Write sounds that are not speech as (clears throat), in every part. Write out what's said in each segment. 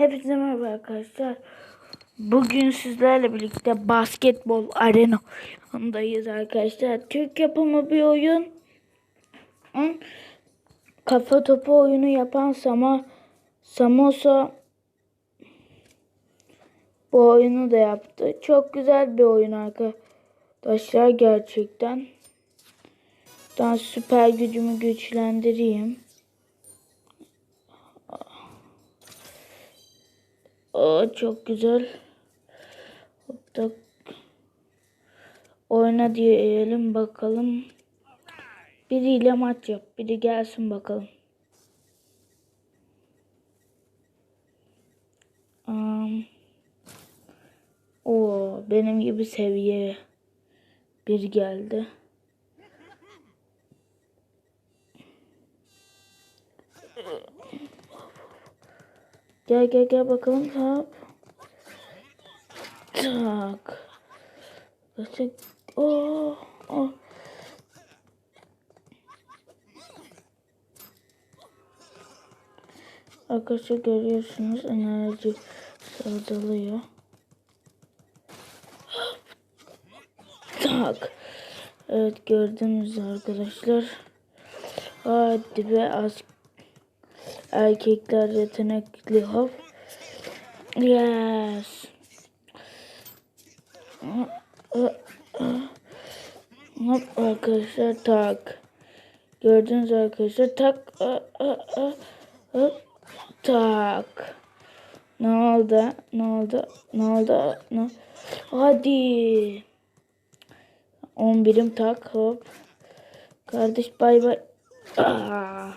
Hepinize merhaba arkadaşlar. Bugün sizlerle birlikte basketbol arenadayız arkadaşlar. Türk yapımı bir oyun. Kafa topu oyunu yapan Sama Samosa bu oyunu da yaptı. Çok güzel bir oyun arkadaşlar gerçekten. Daha süper gücümü güçlendireyim. Aa, çok güzel. Hatta oyna diyelim bakalım. Biriyle maç yap. Biri gelsin bakalım. Um, o benim gibi seviye bir geldi. Gel gel gel bakalım hop. Tak. Nasıl? Oh, oh. Arkadaşlar görüyorsunuz enerji sağdalıyor. Tak. Evet gördünüz arkadaşlar. Hadi be az erkekler yetenekli hop. Yes. Hop arkadaşlar tak. Gördünüz arkadaşlar tak. Tak. Ne oldu? Ne oldu? Ne oldu? Ne? Hadi. 11'im tak hop. Kardeş bay bay. Aa.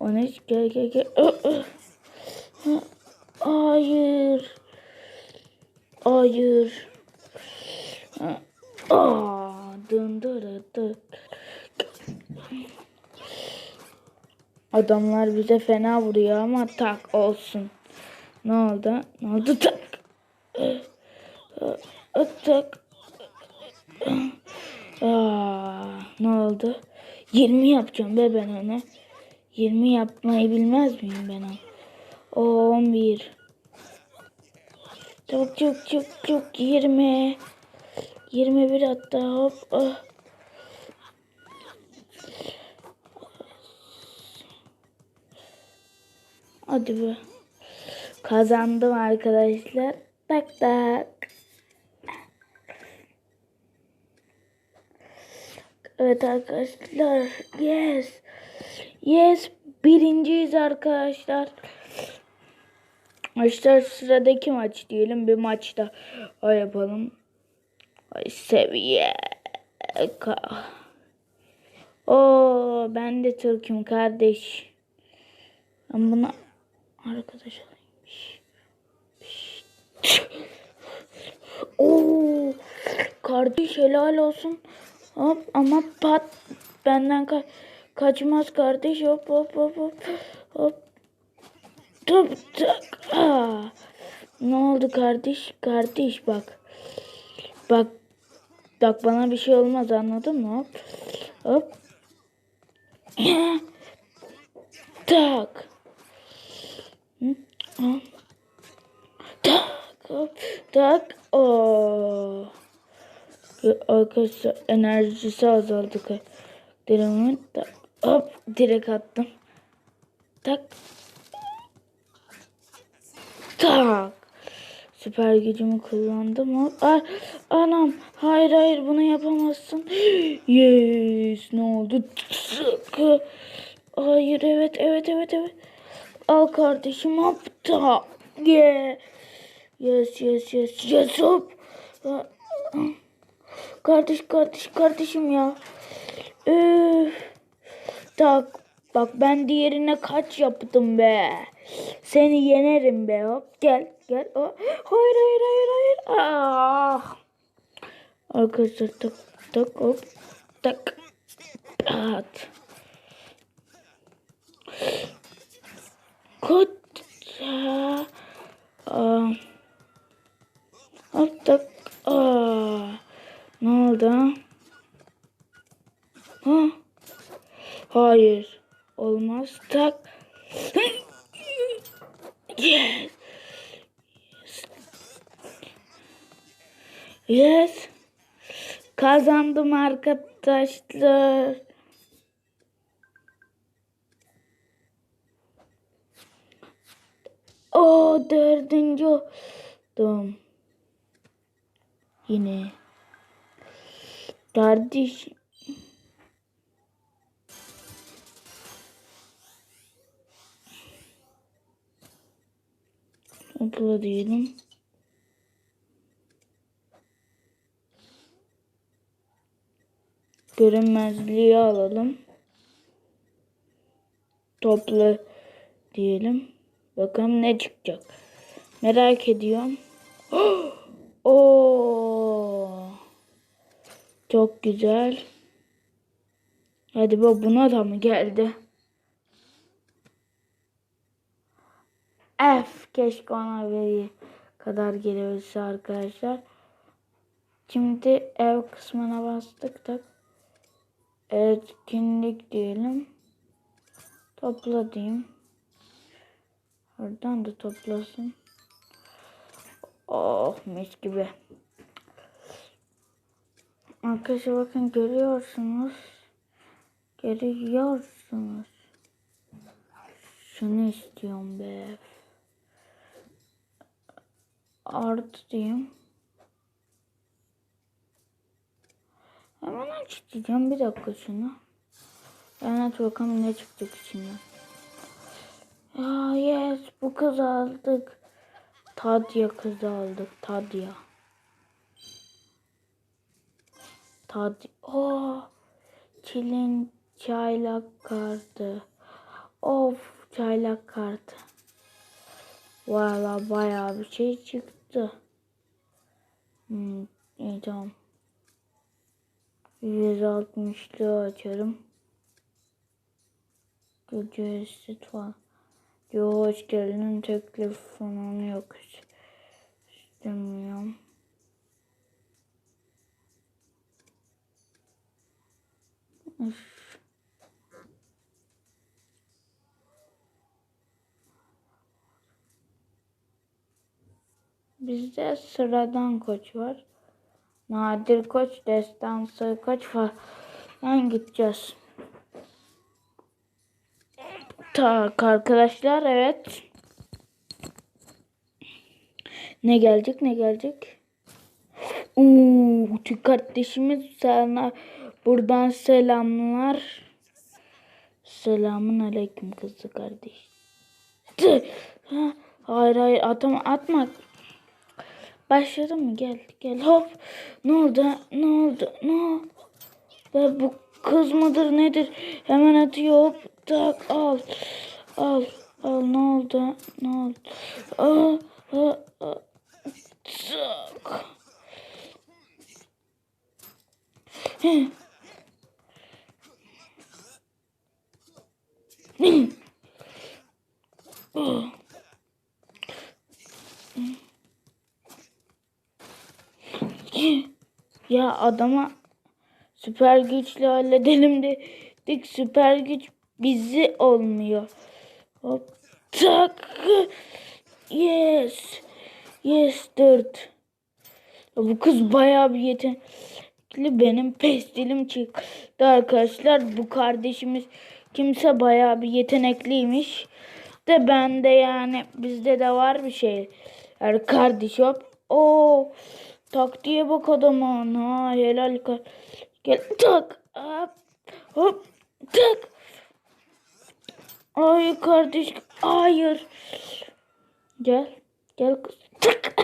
13 gel gel gel. Hayır. Hayır. Aa, dın dın dın. Adamlar bize fena vuruyor ama tak olsun. Ne oldu? Ne oldu tak? Tak. Aa, ne oldu? 20 yapacağım be ben onu. 20 yapmayı bilmez miyim ben? O 11. Çok çok çok çok 20. 21 hatta hop. Ah. Hadi be. Kazandım arkadaşlar. Tak tak. Evet arkadaşlar. Yes. Yes. Birinciyiz arkadaşlar. Arkadaşlar sıradaki maç diyelim. Bir maçta o yapalım. Ay seviye. Oo ben de Türk'üm kardeş. Ben buna arkadaş şş. Oo kardeş helal olsun. Hop ama pat benden ka kaçmaz kardeş hop hop hop hop hop Top tak. Aa. Ne oldu kardeş? Kardeş bak. Bak. Bak bana bir şey olmaz anladın mı? Hop. Hop. (coughs) tak. Tak. Hop. Tak. Oo. Arkadaşlar enerjisi azaldı. Dirimin tak. Hop. Direkt attım. Tak. Tak. Süper gücümü kullandım. Hop. Anam. Hayır hayır bunu yapamazsın. (gasps) Yes. Ne oldu? Hayır evet evet evet evet. Al kardeşim hop. Yeah. Yes yes yes yes hop. Kardeş kardeş kardeşim ya. Üf. Tak. Bak ben diğerine kaç yaptım be. Seni yenerim be hop gel gel. Oh. Hayır hayır hayır hayır. Ah. Arkadaşlar tak tak hop tak. At. Kut. Aa. Hop tak. Aa. Ne oldu? Ha? Hayır. Olmaz. Tak. Yes. Yes. Kazandım arkadaşlar. O dördüncü oldum. Yine. Kardeş. Topla diyelim. Görünmezliği alalım. Topla diyelim. Bakalım ne çıkacak. Merak ediyorum. (gasps) Oo. Çok güzel. Hadi bak buna da mı geldi? F keşke ona veri kadar gelebilse arkadaşlar. Şimdi ev kısmına bastık da etkinlik diyelim. Topla diyeyim. Oradan da toplasın. Oh mis gibi. Arkadaşlar bakın görüyorsunuz. Görüyorsunuz. Şunu istiyorum be. Artı diyeyim. Hemen aç diyeceğim. Bir dakika şunu. Aç bakalım ne çıkacak içinden. Ya yes bu kız aldık. Tadya kızı aldık. Tadya. Tad oh çilin çaylak kartı. Of çaylak kartı. Valla bayağı bir şey çıktı. Hmm, iyi tamam. 160'lı açarım. Gücü eşit falan. Yo hoş geldin teklif falan yok. İstemiyorum. Üf. Bizde sıradan koç var. Nadir koç, destansı koç falan gideceğiz. Tak arkadaşlar evet. Ne gelecek ne gelecek? Uuu kardeşimiz sana buradan selamlar. Selamun aleyküm kızı kardeş. Hayır hayır atama atma. Başladı mı? Gel gel hop. Ne oldu? Ne oldu? Ne oldu? Bu kız mıdır nedir? Hemen atıyor hop tak al. Al al ne oldu? Ne oldu? Aa, aa, aa. Tak. (clears throat) Oh. Ya adama süper güçle halledelim dedik. Süper güç bizi olmuyor. Hop tak. Yes. Yes dört. Ya bu kız bayağı bir yetenekli. Benim pestilim çıktı arkadaşlar. Bu kardeşimiz kimse bayağı bir yetenekliymiş. De bende yani bizde de var bir şey. Yani kardeş hop. Oo. Taktiğe bak adama. Ha helal. Gel tak. Hop. Hop. Tak. Ay kardeş. Hayır. Gel. Gel kız. Tak. (laughs)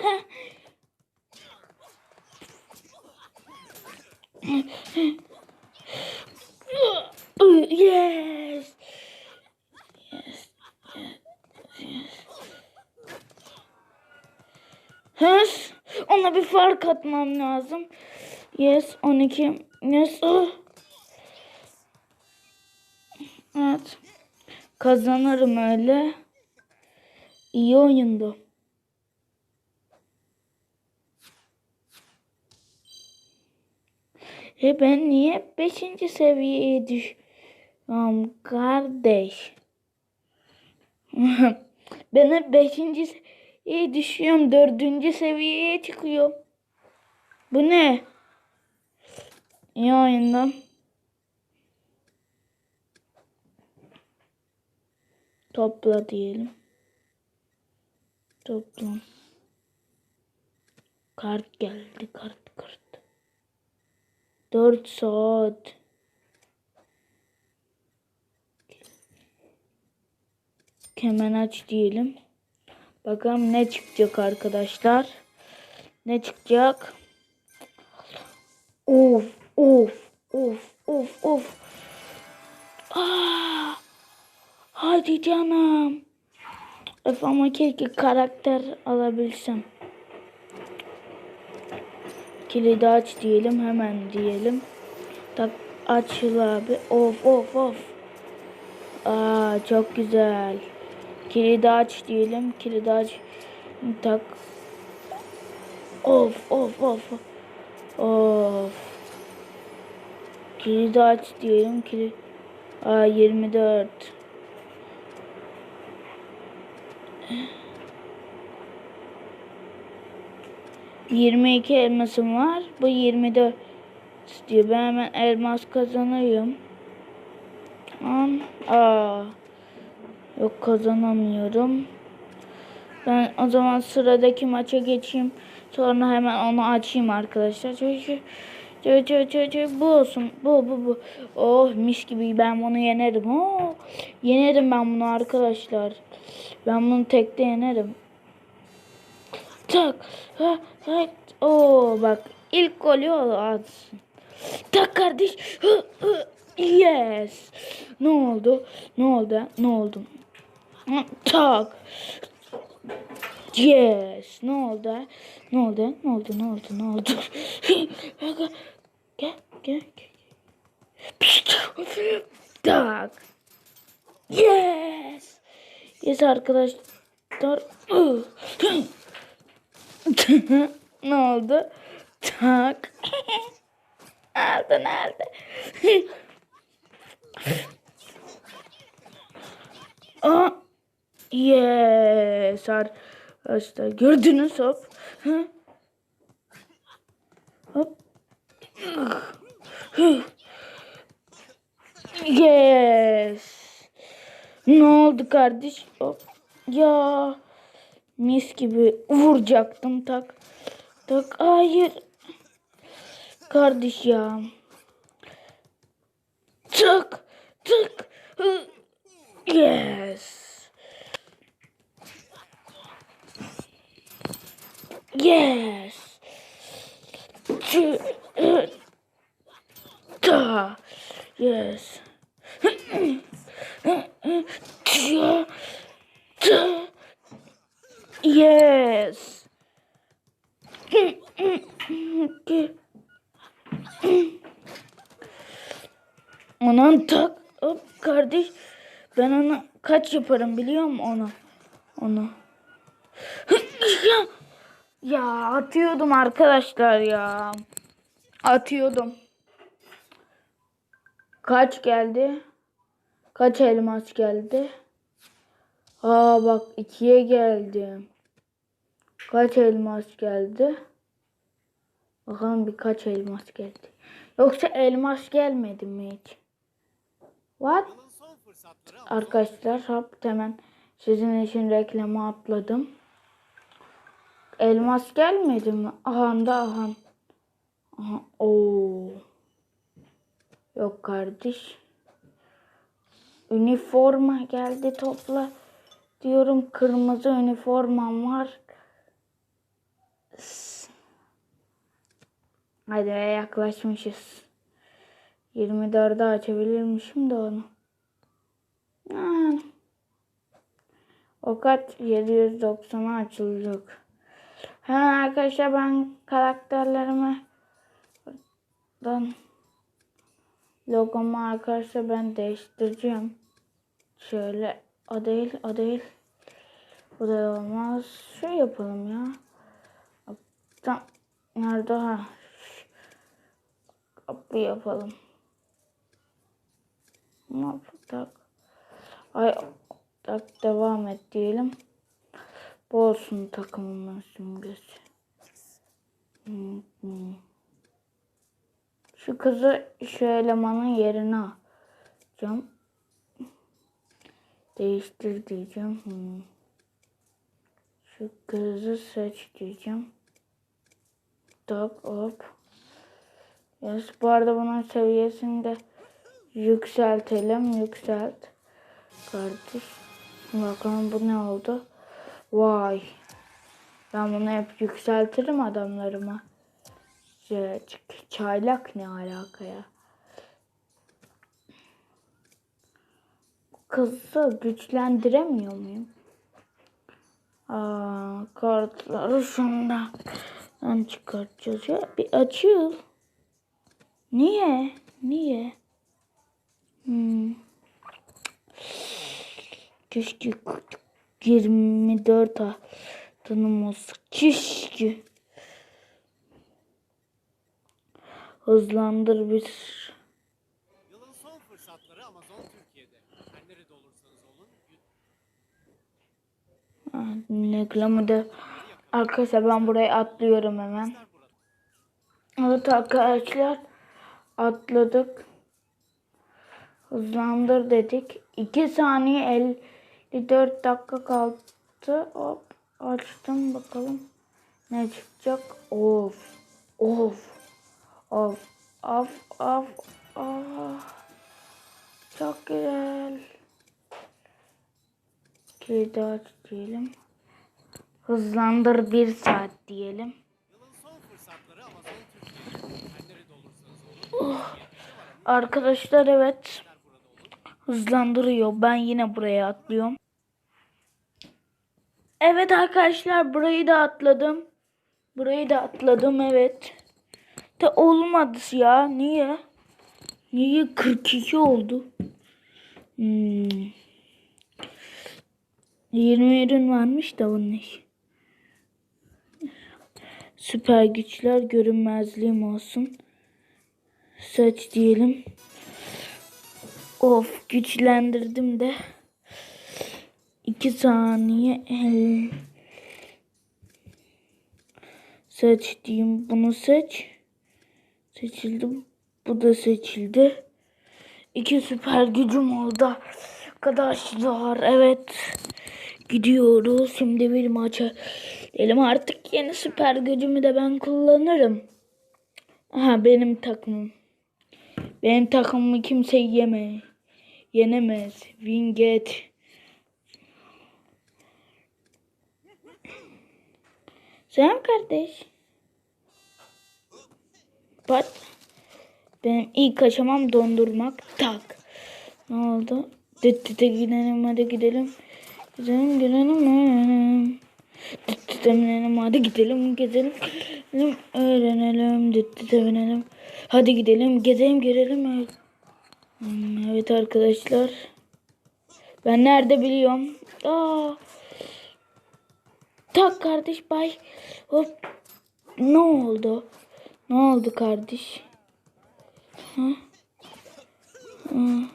Yes. Yes. Yes. Ona bir fark atmam lazım. Yes 12. Yes. Oh. Evet. Kazanırım öyle. İyi oyundu. E ben niye 5. seviyeye düşüyorum kardeş? (laughs) Ben hep 5. seviyeye düşüyorum. 4. seviyeye çıkıyor. Bu ne? İyi oyundan. Topla diyelim. Topla. Kart geldi. Kart kart. 4 saat. Hemen aç diyelim. Bakalım ne çıkacak arkadaşlar. Ne çıkacak? Of of of of of. Aa, hadi canım. Öf ama keşke karakter alabilsem. Kilidi aç diyelim hemen diyelim. Tak açıl abi. Of of of. Aa çok güzel. Kilidi aç diyelim. Kilidi aç. Tak. Of of of. Of. Kilidi aç diyelim. Kilit. Aa 24. Yirmi iki elmasım var. Bu 24 diyor. Ben hemen elmas kazanıyorum. An, aa. Yok kazanamıyorum. Ben o zaman sıradaki maça geçeyim. Sonra hemen onu açayım arkadaşlar. Çünkü Çö çö çö çö bu olsun. Bu bu bu. Oh mis gibi ben bunu yenerim. Oh, yenerim ben bunu arkadaşlar. Ben bunu tekte yenerim. Tak. Ha, ha. Oo bak ilk golü o atsın. Tak kardeş. Yes. Ne oldu? Ne oldu? Ne oldu? Tak. Yes. Ne oldu? Ne oldu? Ne oldu? Ne oldu? Ne oldu? gel, gel, gel. Tak. Yes. Yes arkadaşlar. ne oldu? Tak. Nerede nerede? Aa, yes arkadaşlar gördünüz hop. Hop. Yes. Ne oldu kardeş? Hop. Ya mis gibi vuracaktım tak. Tak hayır. Kardeş ya. Tak tak. Yes. Yes. Da. Yes. Yes. Anan tak. Hop kardeş. Ben onu kaç yaparım biliyor musun onu? Onu. Ya atıyordum arkadaşlar ya. Atıyordum. Kaç geldi? Kaç elmas geldi? Aa bak ikiye geldi. Kaç elmas geldi? Bakalım birkaç elmas geldi. Yoksa elmas gelmedi mi hiç? What? Arkadaşlar hop hemen sizin için reklamı atladım. Elmas gelmedi mi? Aha da aha. Oo. Yok kardeş. Üniforma geldi topla. Diyorum kırmızı üniformam var. Hadi yaklaşmışız. 24'e açabilirmişim de onu. Ha. O kaç? 790'a açılacak. Hemen arkadaşlar ben karakterlerimi ben logomu arkadaşlar ben değiştireceğim. Şöyle o değil o değil. Bu da olmaz. Şu yapalım ya. Tam nerede ha? Kapı yapalım. Ne yapacak? Ay Tak devam et diyelim. Bu olsun takımımın simgesi. Şu kızı şu elemanın yerine alacağım. Değiştir diyeceğim. Şu kızı seç diyeceğim. Tak hop. Yes, bu arada bunun seviyesini de yükseltelim. Yükselt. Kardeş. Bakalım bu ne oldu? Vay. Ben bunu hep yükseltirim adamlarıma. Çaylak ne alaka ya? Kızı güçlendiremiyor muyum? Aa, kartları şundan çıkartacağız ya. Bir açıl. Niye? Niye? Hmm. Keşke 24 altınım olsa. Keşke. Hızlandır bir. Yılın son fırsatları Amazon Türkiye'de. Her nerede olursanız olun Reklamı da. Arkadaşlar ben buraya atlıyorum hemen. Evet arkadaşlar atladık. Hızlandır dedik. 2 saniye 54 dakika kaldı. Hop açtım bakalım. Ne çıkacak? Of. Of. Of. Of. Of. Of. Çok güzel. Kilidi aç diyelim. Hızlandır bir saat diyelim. Yılın son fırsatları Hızlandırıyor. Ben yine buraya atlıyorum. Evet arkadaşlar burayı da atladım. Burayı da atladım evet. De olmadı ya. Niye? Niye 42 oldu? Hmm. 20 ürün varmış da bunun işi. Süper güçler görünmezliğim olsun. Seç diyelim. Of güçlendirdim de. 2 saniye. el- Seç diyeyim. Bunu seç. Seçildi. Bu da seçildi. İki süper gücüm oldu. Arkadaşlar evet. Gidiyoruz. Şimdi bir maça. Elim artık yeni süper gücümü de ben kullanırım. Aha benim takımım. Benim takımımı kimse yeme. Yenemez. Winget. Selam kardeş. Bak. Benim ilk aşamam dondurmak. Tak. Ne oldu? Dıt gidelim hadi gidelim. Gidelim gidelim. Binelim hadi gidelim gezelim. Öğrenelim. Binelim. Hadi gidelim gezelim görelim. Hmm, Evet arkadaşlar. Ben nerede biliyorum. Aa. Tak kardeş bay. Hop. Ne oldu? Ne oldu kardeş? Ha? Ha.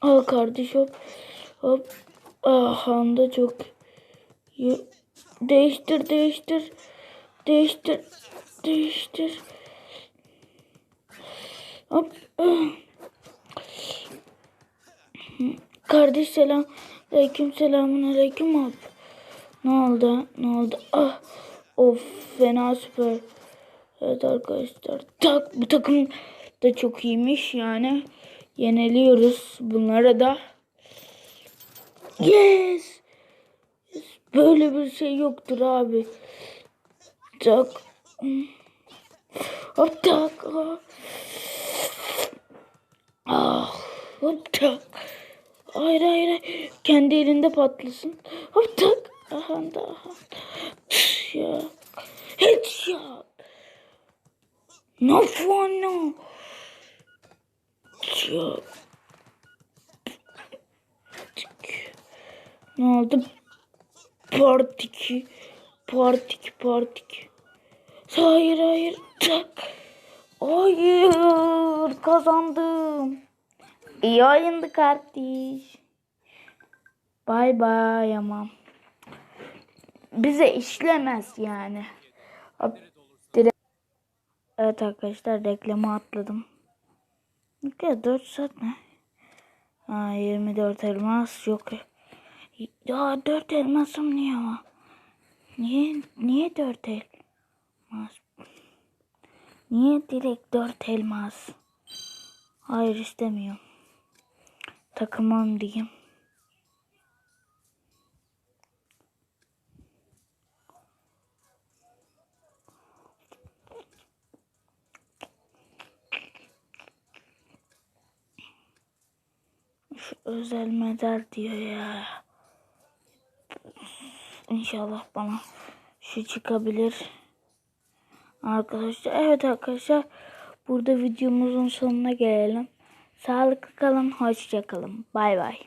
Al kardeş hop. Hop. Ah anda çok. Değiştir değiştir. Değiştir. Değiştir. Hop. Kardeş selam. Aleyküm selamun aleyküm hop. Ne oldu? Ne oldu? Ah. Of fena süper. Evet arkadaşlar. Tak bu takım da çok iyiymiş yani. Yeniliyoruz bunlara da. Yes. Böyle bir şey yoktur abi. Tak. Hop tak. Ah. Hop tak. Hayır hayır. Kendi elinde patlasın. Hop tak. Aha da aha. Ya. Headshot. No fun no. Ya. Ne oldu? Part 2. Part 2. Part 2. Hayır hayır. Tak. Hayır. Kazandım. İyi oyundu kardeş. Bay bay ama. Bize işlemez yani. Direkt. Evet arkadaşlar reklamı atladım. Ya 4 saat ne? Ha 24 elmas yok. Ya 4 elmasım niye ama? Niye niye 4 elmas? Niye direkt 4 elmas? Hayır istemiyorum. Takımım diyeyim. Şu özel medal diyor ya. İnşallah bana şu çıkabilir. Arkadaşlar evet arkadaşlar burada videomuzun sonuna gelelim. Sağlıklı kalın, hoşça kalın. Bay bay.